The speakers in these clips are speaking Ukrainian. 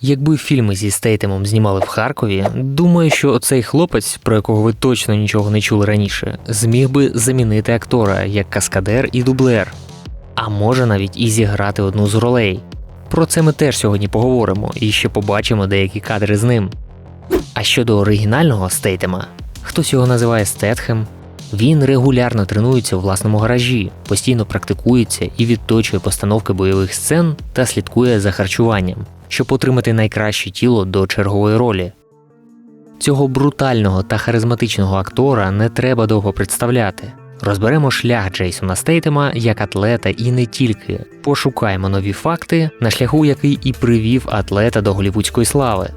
Якби фільми зі Стейтемом знімали в Харкові, думаю, що оцей хлопець, про якого ви точно нічого не чули раніше, зміг би замінити актора як каскадер і дублер, а може навіть і зіграти одну з ролей. Про це ми теж сьогодні поговоримо і ще побачимо деякі кадри з ним. А щодо оригінального Стейтема, хтось його називає Стетхем, він регулярно тренується у власному гаражі, постійно практикується і відточує постановки бойових сцен та слідкує за харчуванням, щоб отримати найкраще тіло до чергової ролі. Цього брутального та харизматичного актора не треба довго представляти. Розберемо шлях Джейсона Стейтема як атлета і не тільки. Пошукаємо нові факти, на шляху який і привів атлета до голівудської слави.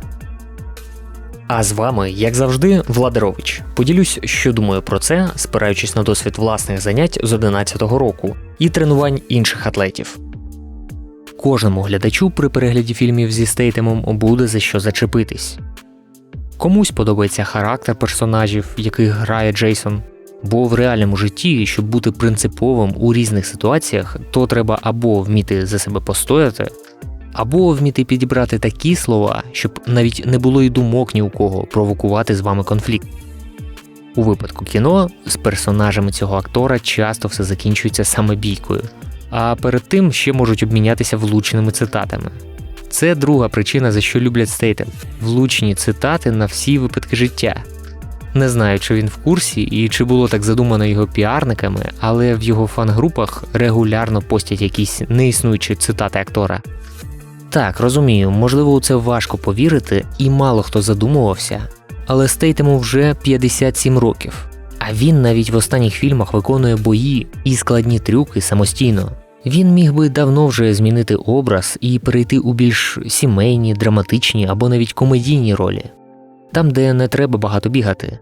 А з вами, як завжди, Владарович. Поділюсь, що думаю про це, спираючись на досвід власних занять з 11-го року і тренувань інших атлетів. Кожному глядачу при перегляді фільмів зі Стейтемом буде за що зачепитись. Комусь подобається характер персонажів, яких грає Джейсон. Бо в реальному житті, щоб бути принциповим у різних ситуаціях, то треба або вміти за себе постояти, або вміти підібрати такі слова, щоб навіть не було й думок ні у кого провокувати з вами конфлікт. У випадку кіно з персонажами цього актора часто все закінчується саме бійкою, а перед тим ще можуть обмінятися влучними цитатами. Це друга причина, за що люблять стейтем влучні цитати на всі випадки життя. Не знаю, чи він в курсі і чи було так задумано його піарниками, але в його фан-групах регулярно постять якісь неіснуючі цитати актора. Так, розумію, можливо, у це важко повірити, і мало хто задумувався, але Стейтему вже 57 років, а він навіть в останніх фільмах виконує бої і складні трюки самостійно. Він міг би давно вже змінити образ і перейти у більш сімейні, драматичні або навіть комедійні ролі, там, де не треба багато бігати.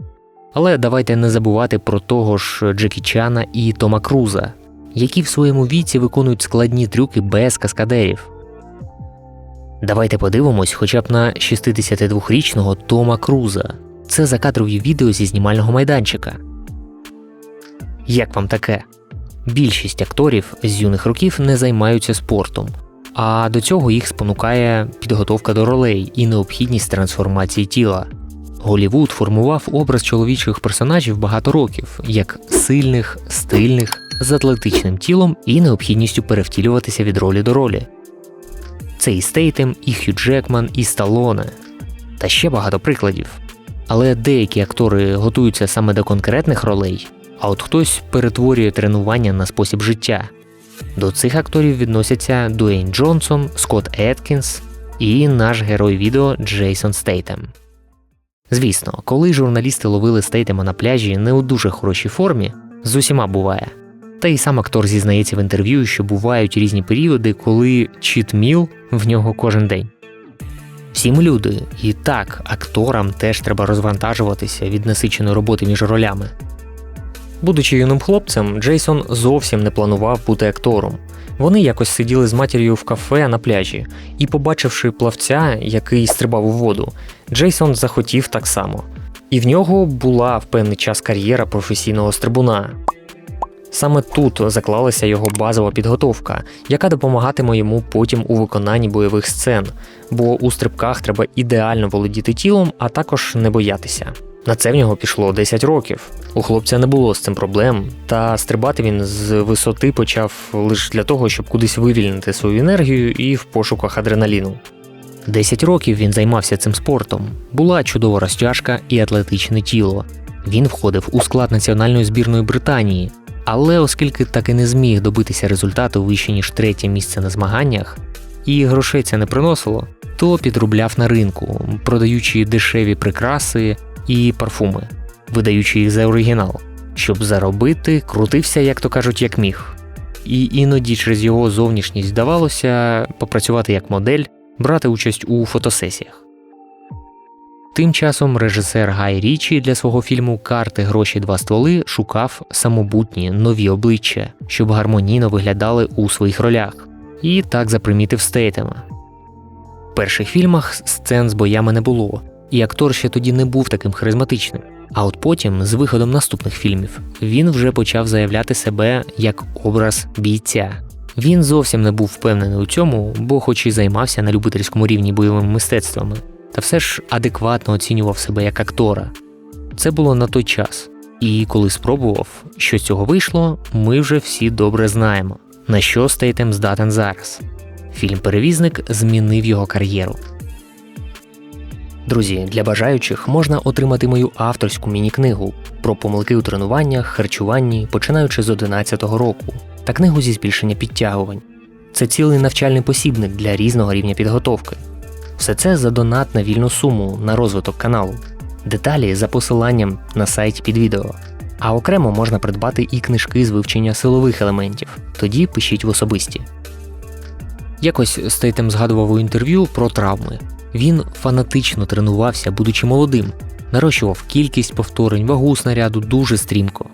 Але давайте не забувати про того ж Джекі Чана і Тома Круза, які в своєму віці виконують складні трюки без каскадерів. Давайте подивимось хоча б на 62-річного Тома Круза. Це закадрові відео зі знімального майданчика. Як вам таке? Більшість акторів з юних років не займаються спортом, а до цього їх спонукає підготовка до ролей і необхідність трансформації тіла. Голівуд формував образ чоловічих персонажів багато років, як сильних, стильних, з атлетичним тілом і необхідністю перевтілюватися від ролі до ролі. Це і Стейтем, і Хью Джекман, і Сталоне, та ще багато прикладів. Але деякі актори готуються саме до конкретних ролей, а от хтось перетворює тренування на спосіб життя. До цих акторів відносяться Дуейн Джонсон, Скотт Еткінс і наш герой відео Джейсон Стейтем. Звісно, коли журналісти ловили Стейтема на пляжі не у дуже хорошій формі, з усіма буває. Та й сам актор зізнається в інтерв'ю, що бувають різні періоди, коли чіт-міл в нього кожен день. Всі ми люди, і так, акторам теж треба розвантажуватися від насиченої роботи між ролями. Будучи юним хлопцем, Джейсон зовсім не планував бути актором. Вони якось сиділи з матір'ю в кафе на пляжі, і, побачивши плавця, який стрибав у воду, Джейсон захотів так само. І в нього була в певний час кар'єра професійного стрибуна. Саме тут заклалася його базова підготовка, яка допомагатиме йому потім у виконанні бойових сцен, бо у стрибках треба ідеально володіти тілом, а також не боятися. На це в нього пішло 10 років. У хлопця не було з цим проблем, та стрибати він з висоти почав лише для того, щоб кудись вивільнити свою енергію і в пошуках адреналіну. 10 років він займався цим спортом. Була чудова розтяжка і атлетичне тіло. Він входив у склад національної збірної Британії, але оскільки так і не зміг добитися результату вище ніж третє місце на змаганнях, і грошей це не приносило, то підробляв на ринку, продаючи дешеві прикраси і парфуми, видаючи їх за оригінал, щоб заробити, крутився, як то кажуть, як міг. І іноді через його зовнішність вдавалося попрацювати як модель, брати участь у фотосесіях. Тим часом режисер Гай Річі для свого фільму Карти, гроші, два стволи шукав самобутні нові обличчя, щоб гармонійно виглядали у своїх ролях, і так запримітив Стейтема. В перших фільмах сцен з боями не було, і актор ще тоді не був таким харизматичним. А от потім, з виходом наступних фільмів, він вже почав заявляти себе як образ бійця. Він зовсім не був впевнений у цьому, бо, хоч і займався на любительському рівні бойовими мистецтвами, та все ж адекватно оцінював себе як актора. Це було на той час. І коли спробував, що з цього вийшло, ми вже всі добре знаємо, на що Стейтем здатен зараз. Фільм Перевізник змінив його кар'єру. Друзі, для бажаючих можна отримати мою авторську міні-книгу про помилки у тренуваннях, харчуванні, починаючи з 11-го року, та книгу зі збільшення підтягувань. Це цілий навчальний посібник для різного рівня підготовки. Все це за донат на вільну суму на розвиток каналу. Деталі за посиланням на сайті під відео. А окремо можна придбати і книжки з вивчення силових елементів. Тоді пишіть в особисті. Якось Стейтем згадував у інтерв'ю про травми. Він фанатично тренувався, будучи молодим, нарощував кількість повторень, вагу снаряду дуже стрімко.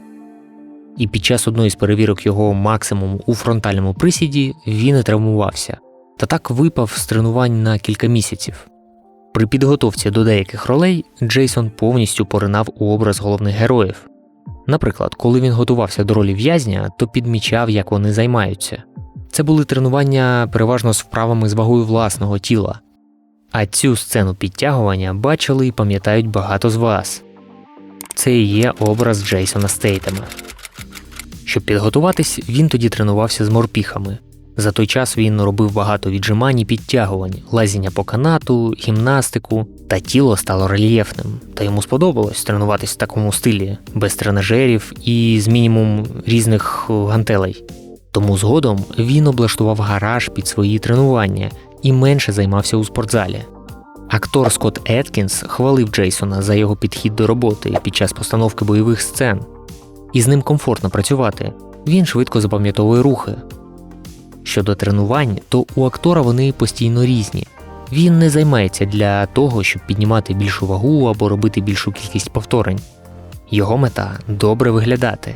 І під час одної з перевірок його максимуму у фронтальному присіді він і травмувався, та так випав з тренувань на кілька місяців. При підготовці до деяких ролей Джейсон повністю поринав у образ головних героїв. Наприклад, коли він готувався до ролі в'язня, то підмічав, як вони займаються. Це були тренування переважно з вправами з вагою власного тіла. А цю сцену підтягування бачили і пам'ятають багато з вас. Це і є образ Джейсона Стейтема. Щоб підготуватись, він тоді тренувався з морпіхами. За той час він робив багато віджимань і підтягувань, лазіння по канату, гімнастику, та тіло стало рельєфним. Та йому сподобалось тренуватись в такому стилі, без тренажерів і з мінімум різних гантелей. Тому згодом він облаштував гараж під свої тренування і менше займався у спортзалі. Актор Скотт Еткінс хвалив Джейсона за його підхід до роботи під час постановки бойових сцен. І з ним комфортно працювати. Він швидко запам'ятовує рухи. Щодо тренувань, то у актора вони постійно різні. Він не займається для того, щоб піднімати більшу вагу або робити більшу кількість повторень. Його мета добре виглядати.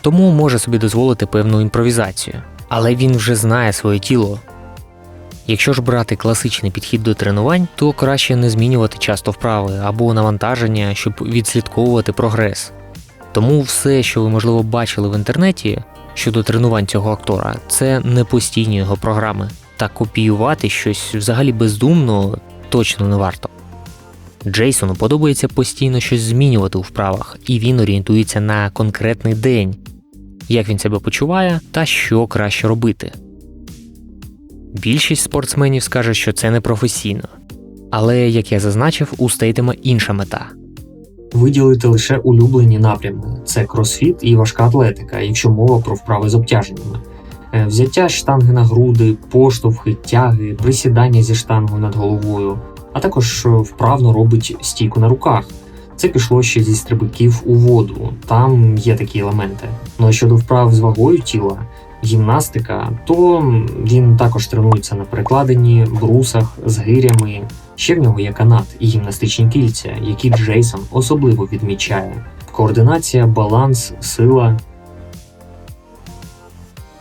Тому може собі дозволити певну імпровізацію, але він вже знає своє тіло. Якщо ж брати класичний підхід до тренувань, то краще не змінювати часто вправи або навантаження, щоб відслідковувати прогрес. Тому все, що ви можливо бачили в інтернеті щодо тренувань цього актора, це не постійні його програми, та копіювати щось взагалі бездумно точно не варто. Джейсону подобається постійно щось змінювати у вправах, і він орієнтується на конкретний день, як він себе почуває та що краще робити. Більшість спортсменів скаже, що це не професійно. Але, як я зазначив, у інша мета. Виділити лише улюблені напрями це кросфіт і важка атлетика, якщо мова про вправи з обтяженнями. Е, Взяття штанги на груди, поштовхи, тяги, присідання зі штангою над головою, а також вправно робить стійку на руках. Це пішло ще зі стрибків у воду, там є такі елементи. Ну а щодо вправ з вагою тіла, гімнастика, то він також тренується на перекладині, брусах, з гирями. Ще в нього є канат і гімнастичні кільця, які Джейсон особливо відмічає. Координація, баланс, сила.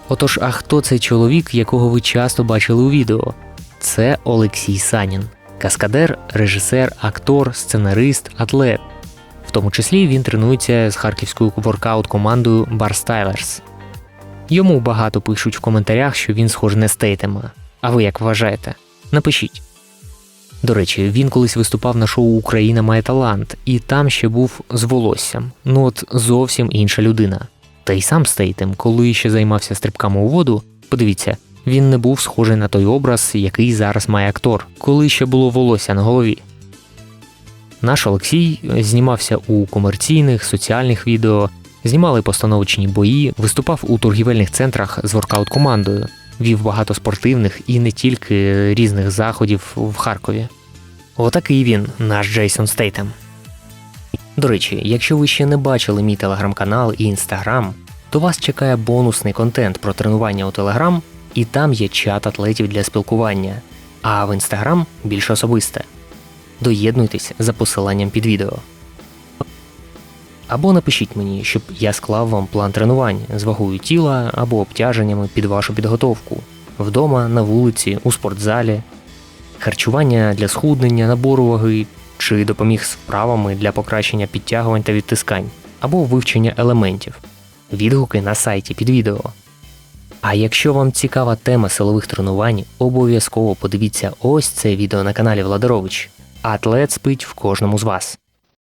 Отож, а хто цей чоловік, якого ви часто бачили у відео? Це Олексій Санін, каскадер, режисер, актор, сценарист, атлет. В тому числі він тренується з харківською воркаут командою Stylers. Йому багато пишуть в коментарях, що він схожий на Стейтема. А ви як вважаєте? Напишіть. До речі, він колись виступав на шоу Україна має талант, і там ще був з волоссям. Ну от зовсім інша людина. Та й сам Стейтем, коли ще займався стрибками у воду, подивіться, він не був схожий на той образ, який зараз має актор, коли ще було волосся на голові. Наш Олексій знімався у комерційних, соціальних відео, знімали постановочні бої, виступав у торгівельних центрах з воркаут командою, вів багато спортивних і не тільки різних заходів в Харкові. Отакий він, наш Джейсон Стейтем. До речі, якщо ви ще не бачили мій телеграм-канал і інстаграм, то вас чекає бонусний контент про тренування у Телеграм, і там є чат атлетів для спілкування, а в інстаграм більш особисте. Доєднуйтесь за посиланням під відео. Або напишіть мені, щоб я склав вам план тренувань з вагою тіла або обтяженнями під вашу підготовку вдома, на вулиці, у спортзалі, харчування для схуднення, набору ваги чи допоміг з вправами для покращення підтягувань та відтискань, або вивчення елементів, відгуки на сайті під відео. А якщо вам цікава тема силових тренувань, обов'язково подивіться ось це відео на каналі Владарович. Атлет спить в кожному з вас.